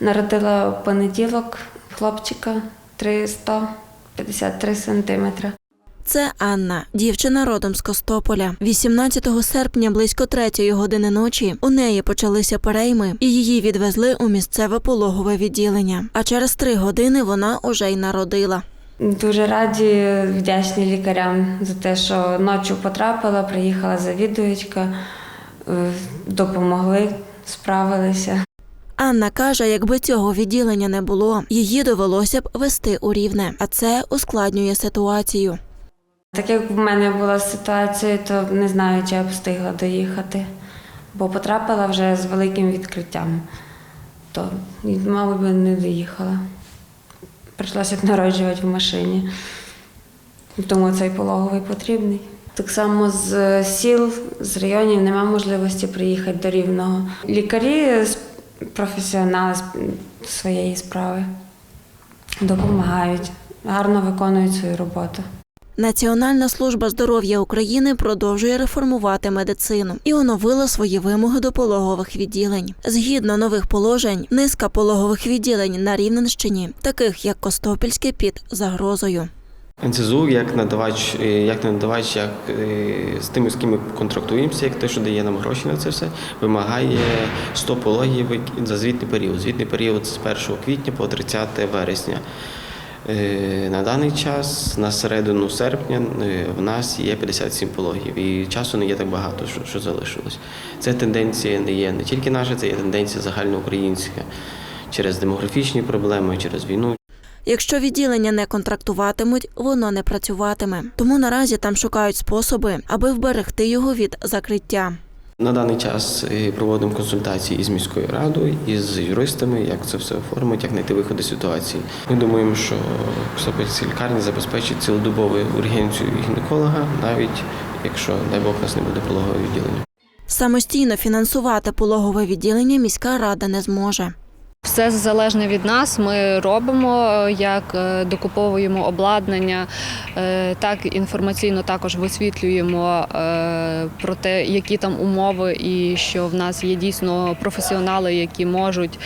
Народила в понеділок хлопчика 353 сантиметри. Це Анна, дівчина родом з Костополя. 18 серпня близько третьої години ночі у неї почалися перейми, і її відвезли у місцеве пологове відділення. А через три години вона уже й народила. Дуже раді, вдячні лікарям за те, що ночі потрапила, приїхала завідуючка, е, допомогли, справилися. Анна каже, якби цього відділення не було, її довелося б вести у рівне, а це ускладнює ситуацію. Так як в мене була ситуація, то не знаю, чи я б встигла доїхати, бо потрапила вже з великим відкриттям, то, мабуть, би не доїхала. Прийшлося б народжувати в машині. Тому цей пологовий потрібний. Так само з сіл, з районів немає можливості приїхати до Рівного. Лікарі професіонали своєї справи допомагають, гарно виконують свою роботу. Національна служба здоров'я України продовжує реформувати медицину і оновила свої вимоги до пологових відділень. Згідно нових положень, низка пологових відділень на Рівненщині, таких як Костопільське, під загрозою. НСЗУ як надавач, е, як надавач, як е, з тими, з ким ми контрактуємося, як те, що дає нам гроші на це все, вимагає 100 пологів за звітний період. Звітний період з 1 квітня по 30 вересня. Е, На даний час, на середину серпня, в нас є 57 пологів, і часу не є так багато, що залишилось. Це тенденція не є не тільки наша, це є тенденція загальноукраїнська через демографічні проблеми, через війну. Якщо відділення не контрактуватимуть, воно не працюватиме. Тому наразі там шукають способи, аби вберегти його від закриття. На даний час е, проводимо консультації із міською радою, із юристами, як це все оформити, як знайти виходи з ситуації. Ми думаємо, що Костопільська лікарня забезпечить цілодобову ургенцію гінеколога, навіть якщо, дай Бог, у нас не буде пологового відділення. Самостійно фінансувати пологове відділення міська рада не зможе. Все залежне від нас. Ми робимо, як е, докуповуємо обладнання, е, так інформаційно також висвітлюємо е, про те, які там умови, і що в нас є дійсно професіонали, які можуть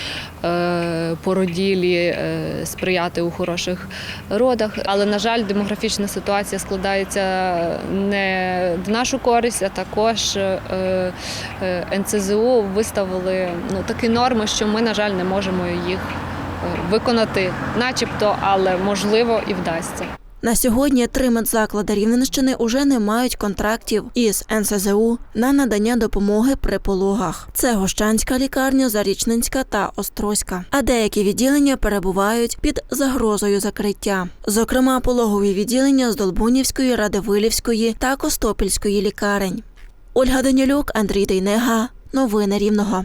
е, породілі е, сприяти у хороших родах. Але на жаль, демографічна ситуація складається не в нашу користь, а також е, е, НЦЗУ виставили ну такі норми, що ми, на жаль, не можемо їх е, виконати, начебто, але можливо і вдасться. На сьогодні три медзаклади Рівненщини уже не мають контрактів із НСЗУ на надання допомоги при пологах. Це Гощанська лікарня, Зарічненська та Острозька. А деякі відділення перебувають під загрозою закриття. Зокрема, пологові відділення з Долбунівської, Радивилівської та Костопільської лікарень. Ольга Данілюк, Андрій Дейнега. Новини Рівного.